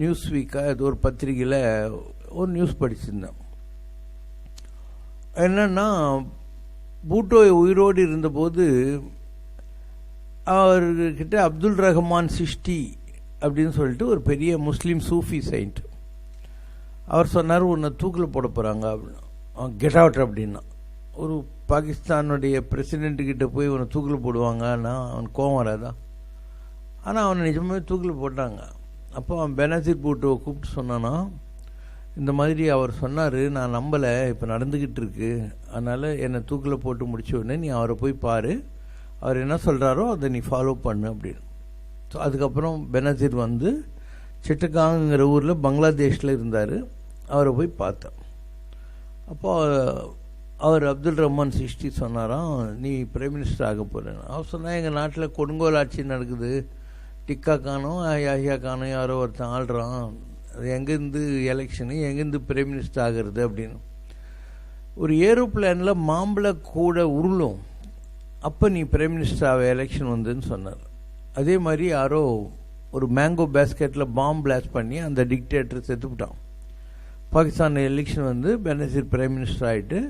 News வீக்காக ஏதோ ஒரு பத்திரிகையில் ஒரு நியூஸ் படிச்சிருந்தேன். என்னன்னா பூட்டோ உயிரோடு இருந்தபோது அவர்கிட்ட அப்துல் ரஹ்மான் சிஷ்டி அப்படின்னு சொல்லிட்டு ஒரு பெரிய முஸ்லீம் சூஃபி சைண்ட் அவர் சொன்னார் உன்னை தூக்கில் போட போகிறாங்க அப்படின்னு. கெட் அவுட் அப்படின்னா. ஒரு பாகிஸ்தானுடைய பிரசிடெண்ட்டுக்கிட்ட போய் உன்னை தூக்கில் போடுவாங்கன்னா அவன் கோவம் வராதா? ஆனால் அவனை நிஜமே தூக்கில் போட்டாங்க. அப்போ அவன் பெனசிர் பூட்டோவை கூப்பிட்டு சொன்னானா இந்த மாதிரி அவர் சொன்னார் நான் நம்பலை இப்போ நடந்துக்கிட்டு இருக்கு அதனால் என்னை தூக்கில் போட்டு முடிச்ச உடனே நீ அவரை போய் பாரு அவர் என்ன சொல்கிறாரோ அதை நீ ஃபாலோ பண்ணு அப்படின்னு. ஸோ அதுக்கப்புறம் பெனசீர் வந்து சிட்டகாங்கிற ஊரில் பங்களாதேஷில் இருந்தார் அவரை போய் பார்த்தேன். அப்போ அவர் அப்துல் ரஹ்மான் சிஷ்டி சொன்னாராம் நீ பிரைம் மினிஸ்டர் ஆக போகிறேன் அவர் சொன்னால் எங்கள் நாட்டில் கொடுங்கோல் ஆட்சி நடக்குது டிக்கா காணும் யாஹியா காணும் யாரோ ஒருத்தன் ஆள்றான். அது எங்கேருந்து எலெக்ஷனு எங்கேருந்து பிரைம் மினிஸ்டர் ஆகிறது அப்படின்னு. ஒரு ஏரோப்ளேனில் மாம்பழ கூட உருளும். அப்போ நீ பிரைம் மினிஸ்டர் ஆக எலெக்ஷன் வந்துன்னு சொன்னார். அதே மாதிரி யாரோ ஒரு மேங்கோ பேஸ்கெட்டில் பாம்பு பிளாஸ்ட் பண்ணி அந்த டிக்டேட்டர் செத்துவிட்டான் பாகிஸ்தான் எலெக்ஷன் வந்து பெனசீர் பிரைம் மினிஸ்டர் ஆகிட்டு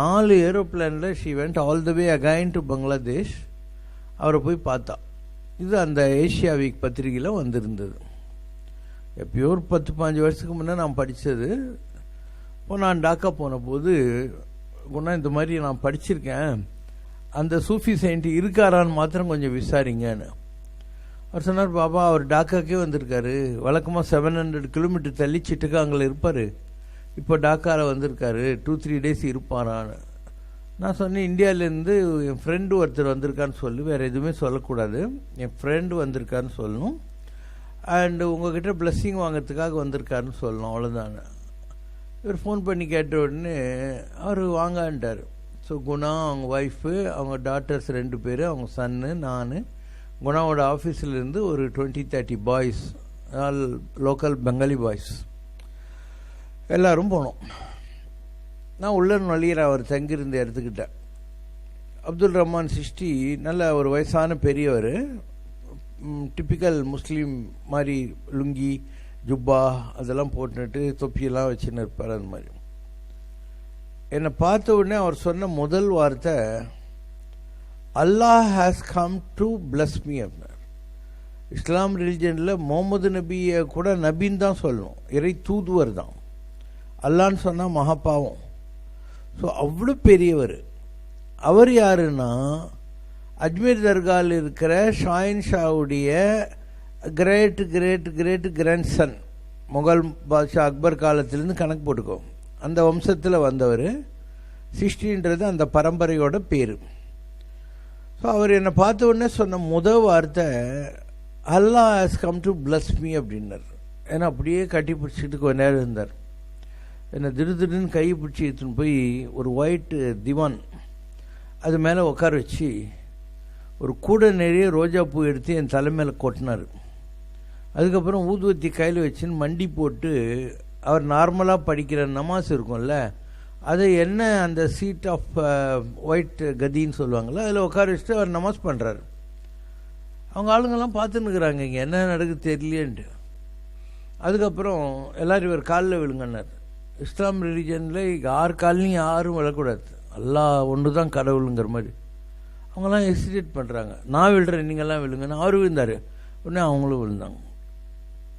நாலு ஏரோப்ளேனில் she went all the way again to Bangladesh அவரை போய் பார்த்தா. இது அந்த ஏஷியாவிக் பத்திரிகையில் வந்திருந்தது. எப்பயோ ஒரு பத்து பாஞ்சு வருஷத்துக்கு முன்னே நான் படித்தது இப்போ நான் டாக்கா போன போது ஒன்றா இந்த மாதிரி நான் படிச்சிருக்கேன். அந்த சூஃபி சைன்ட் இருக்காரான்னு மாத்திரம் கொஞ்சம் விசாரிங்கன்னு. அவர் சொன்னார் பாபா அவர் டாக்காக்கே வந்திருக்காரு. வழக்கமாக செவன் ஹண்ட்ரட் கிலோமீட்டர் தள்ளி சிட்டுக்காங்கில் இருப்பார். இப்போ டாக்காவில் வந்திருக்காரு. டூ த்ரீ டேஸ் இருப்பாரான்னு. நான் சொன்னேன் இந்தியாவிலேருந்து என் ஃப்ரெண்டு ஒருத்தர் வந்திருக்கான்னு சொல்லி வேறு எதுவுமே சொல்லக்கூடாது. என் ஃப்ரெண்டு வந்திருக்கான்னு சொல்லணும் அண்டு உங்ககிட்ட பிளஸ்ஸிங் வாங்கிறதுக்காக வந்திருக்காருன்னு சொல்லணும் அவ்வளோதான் இவர் ஃபோன் பண்ணி கேட்ட உடனே அவர் வாங்கான்ட்டார். ஸோ குணா அவங்க ஒய்ஃபு அவங்க டாட்டர்ஸ் ரெண்டு பேர் அவங்க சன்னு நான். குணாவோட ஆஃபீஸ்லேருந்து ஒரு twenty thirty boys all local Bengali boys எல்லோரும் போனோம். நான் உள்ள நுழையிற அவர் தங்கியிருந்த இடத்துக்கிட்டேன் அப்துல் ரஹ்மான் சிஷ்டி நல்ல ஒரு வயசான பெரியவர். டிப்பிக்கல் முஸ்லீம் மாதிரி லுங்கி ஜுப்பா அதெல்லாம் போட்டுட்டு தொப்பியெல்லாம் வச்சுன்னு இருப்பார் அந்த மாதிரி. என்னை பார்த்த உடனே அவர் சொன்ன முதல் வார்த்தை Allah has come to bless me அப்படின்னார். இஸ்லாம் ரிலிஜனில் முகமது நபியை கூட நபின்னு தான் சொல்லணும். இறை தூதுவர் தான். அல்லான்னு சொன்னால் மகாபாவம். ஸோ அவ்வளோ பெரியவர். அவர் யாருன்னா அஜ்மீர் தர்காவில் இருக்கிற ஷாயின் ஷாவுடைய great great great grandson Mughal Pasha Akbar காலத்திலேருந்து கணக்கு போட்டுக்கோ. அந்த வம்சத்தில் வந்தவர். சிஷ்டின்றது அந்த பரம்பரையோட பேர். ஸோ அவர் என்னை பார்த்த உடனே சொன்ன முத வார்த்தை Allah has come to bless me அப்படின்னார். ஏன்னா அப்படியே கட்டி பிடிச்சிக்கிட்டு கொஞ்ச நேரம் இருந்தார். என்னை திடு திடுன்னு கை பிடிச்சி எடுத்துன்னு போய் ஒரு ஒயிட்டு திவான் அது மேலே உட்கார வச்சு ஒரு கூட நிறைய ரோஜா பூ எடுத்து என் தலை மேலே கொட்டினார். அதுக்கப்புறம் ஊதுவத்தி கையில் வச்சுன்னு மண்டி போட்டு அவர் நார்மலாக படிக்கிற நமாஸ் இருக்கும்ல அதை என்ன அந்த சீட் ஆஃப் ஒயிட் கதின்னு சொல்லுவாங்கள்ல அதில் உட்கார வச்சுட்டு அவர் நமாஸ் பண்ணுறாரு அவங்க ஆளுங்கெல்லாம் பார்த்துன்னு இருக்கிறாங்க இங்கே என்ன நடக்குது தெரியலேன்ட்டு அதுக்கப்புறம் எல்லோரும் இவர் காலில் விழுங்கன்னார். இஸ்லாம் ரிலிஜனில் யார் காலனியும் யாரும் விழக்கூடாது. எல்லா ஒன்று தான் கடவுளுங்கிற மாதிரி. அவங்கெல்லாம் ஹெசிடேட் பண்ணுறாங்க நான் விழுறேன் நீங்கள்லாம் விழுங்கன்னு அவரும் விழுந்தார். உடனே அவங்களும் விழுந்தாங்க.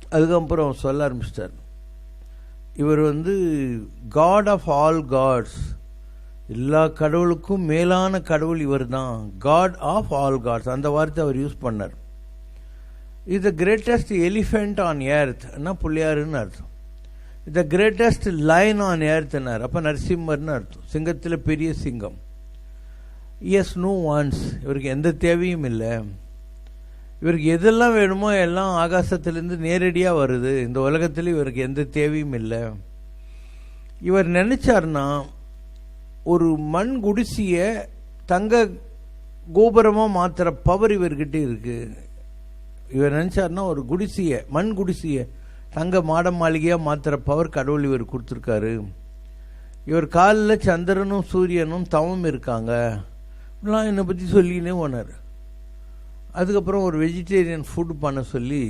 அதுக்கப்புறம் சொல்ல ஆரம்பிச்சிட்டார். இவர் வந்து காட் ஆஃப் ஆல் காட்ஸ் எல்லா கடவுளுக்கும் மேலான கடவுள் இவர் தான் காட் ஆஃப் ஆல் காட்ஸ் அந்த வார்த்தை அவர் யூஸ் பண்ணார். இது த கிரேட்டஸ்ட் எலிஃபெண்ட் ஆன் ஏர்த்னா புள்ளியாருன்னு அர்த்தம். த கிரேட்டஸ்ட் லைன் ஆன் ஏர்த்னார் அப்போ நரசிம்மர்னு அர்த்தம். சிங்கத்தில் பெரிய சிங்கம். எஸ் நோ வான்ஸ் இவருக்கு எந்த தேவையும் இல்லை. இவருக்கு எதெல்லாம் வேணுமோ எல்லாம் ஆகாசத்துலேருந்து நேரடியாக வருது. இந்த உலகத்தில் இவருக்கு எந்த தேவையும் இல்லை. இவர் நினைச்சார்னா ஒரு மண் குடிசிய தங்க கோபுரமாக மாற்றுற பவர் இவர்கிட்ட இருக்குது இவர் நினச்சார்னா ஒரு குடிசிய மண் குடிசியை தங்க மாட மாளிகையாக மாற்றுற பவர் கடவுள் இவர் கொடுத்துருக்காரு. இவர் காலில் சந்திரனும் சூரியனும் தவம் இருக்காங்க. இப்படிலாம் என்னை பற்றி சொல்லினே போனார். அதுக்கப்புறம் ஒரு வெஜிடேரியன் ஃபுட் பண்ண சொல்லி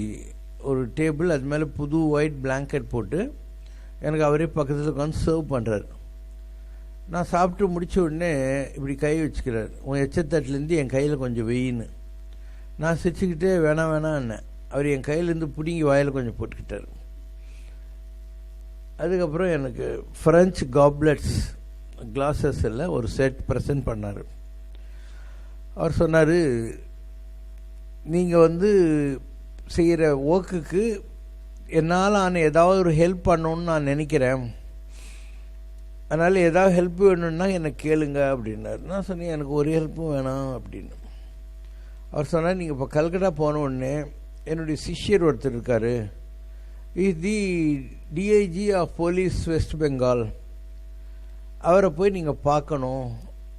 ஒரு டேபிள் அது மேலே புது ஒயிட் பிளாங்கெட் போட்டு எனக்கு அவரே பக்கத்தில் உட்காந்து சர்வ் பண்ணுறார் நான் சாப்பிட்டு முடிச்ச உடனே இப்படி கை வச்சுக்கிறார். உன் எச்சத்தட்டுலேருந்து என் கையில் கொஞ்சம் வெயின்னு. நான் சிரிச்சுக்கிட்டே வேணாம் வேணாம் அவர் என் கையிலேருந்து பிடுங்கி வாயில் கொஞ்சம் போட்டுக்கிட்டார். அதுக்கப்புறம் எனக்கு ஃப்ரெஞ்ச் காப்லெட்ஸ் கிளாஸஸில் ஒரு செட் ப்ரெசன்ட் பண்ணார். அவர் சொன்னார் நீங்கள் வந்து செய்கிற ஒர்க்குக்கு என்னால் ஆன ஏதாவது ஒரு ஹெல்ப் பண்ணணும்னு நான் நினைக்கிறேன். அதனால் ஏதாவது ஹெல்ப் வேணும்னா என்னை கேளுங்க அப்படின்னாரு. நான் சொன்னேன் எனக்கு ஒரு ஹெல்ப்பும் வேணாம் அப்படின்னு. அவர் சொன்னார் நீங்கள் இப்போ கல்கட்டா போன உடனே என்னுடைய சிஷ்யர் ஒருத்தர் இருக்கார். Is the DIG of police West Bengal அவரை போய் நீங்கள் பார்க்கணும்.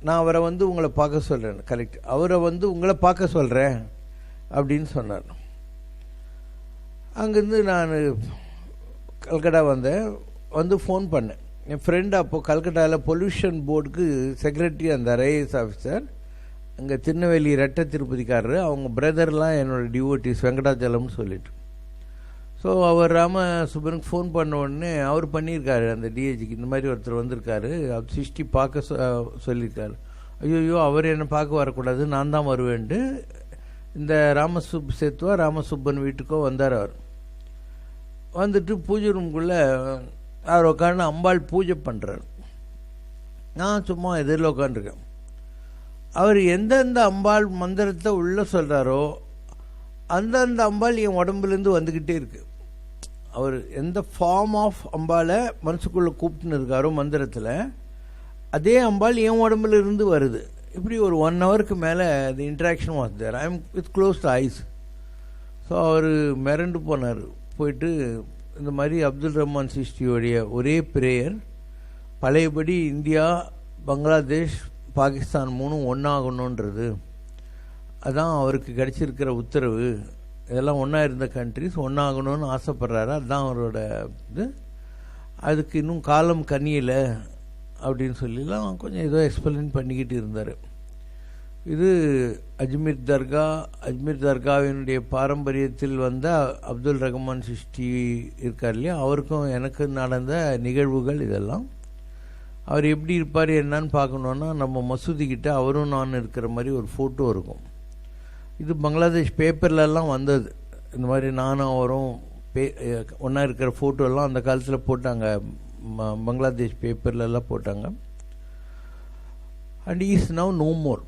நான் அவரை வந்து உங்களை பார்க்க சொல்கிறேன் கரெக்ட் அவரை வந்து உங்களை பார்க்க சொல்கிறேன் அப்படின்னு சொன்னார். அங்கேருந்து நான் கல்கட்டா வந்தேன். வந்து ஃபோன் பண்ணேன். என் ஃப்ரெண்டு அப்போது கல்கட்டாவில் பொல்யூஷன் போர்டுக்கு செக்ரட்டரி அந்த ஐஏஎஸ் ஆஃபீஸர் அங்கே திருநெல்வேலி ரெட்டை திருப்பதிக்காரர் அவங்க பிரதர்லாம் என்னோட டிவோட்டிஸ் வெங்கடாச்சலம்னு சொல்லிட்டு. ஸோ அவர் ராம சுப்பனுக்கு ஃபோன் பண்ண உடனே அவர் பண்ணியிருக்காரு அந்த டிஹெச்சிக்கு இந்த மாதிரி ஒருத்தர் வந்திருக்காரு. அவர் பார்க்க சொ- சொல்லியிருக்காரு. ஐயோ அவர் என்னை பார்க்க வரக்கூடாது நான் தான் வருவேன்ட்டு இந்த ராமசுப் சேத்துவா ராமசுப்பன் வீட்டுக்கோ வந்தார் அவர். வந்துட்டு பூஜை ரூம்குள்ளே அவர் உட்காந்து அம்பாள் பூஜை பண்ணுறாரு நான் சும்மா எதிரில் உட்காந்துருக்கேன் அவர் எந்தெந்த அம்பாள் மந்திரத்தை உள்ளே சொல்கிறாரோ அந்தந்த அம்பாள் என் உடம்புலேருந்து வந்துக்கிட்டே இருக்கு. அவர் எந்த ஃபார்ம் ஆஃப் அம்பாளை மனசுக்குள்ளே கூப்பிட்டுன்னு இருக்காரோ மந்திரத்தில் அதே அம்பாள் என் உடம்புல இருந்து வருது. இப்படி ஒரு ஒன் ஹவருக்கு மேலே அது interaction was there I am with close eyes so அவர் மிரண்டு போனார். போயிட்டு இந்த மாதிரி அப்துல் ரஹ்மான் சிஸ்டியோடைய ஒரே பிரேயர் பழையபடி இந்தியா பங்களாதேஷ் பாகிஸ்தான் மூணும் ஒன்றாகணுன்றது அதான் அவருக்கு கிடச்சிருக்கிற உத்தரவு. இதெல்லாம் ஒன்றா இருந்த கண்ட்ரிஸ் ஒன்றாகணும்னு ஆசைப்படுறாரு. அதுதான் அவரோட இது. அதுக்கு இன்னும் காலம் கனியல அப்படின்னு சொல்லிலாம் கொஞ்சம் ஏதோ எக்ஸ்பிளைன் பண்ணிக்கிட்டு இருந்தார். இது அஜ்மீர் தர்கா அஜ்மீர் தர்காவினுடைய பாரம்பரியத்தில் வந்த அப்துல் ரஹ்மான் சிஷ்டி இருக்கார் இல்லையா? அவருக்கும் எனக்கு நடந்த நிகழ்வுகள் இதெல்லாம். அவர் எப்படி இருப்பார் என்னன்னு பார்க்கணுன்னா நம்ம மசூதிக்கிட்ட அவரும் நான் இருக்கிற மாதிரி ஒரு ஃபோட்டோ இருக்கும். இது பங்களாதேஷ் பேப்பர்லலாம் வந்தது. இந்த மாதிரி நானும் அவரும் பே ஒன்றா இருக்கிற ஃபோட்டோலாம் அந்த காலத்தில் போட்டாங்க. ம- பங்களாதேஷ் பேப்பர்லலாம் போட்டாங்க. And is now no more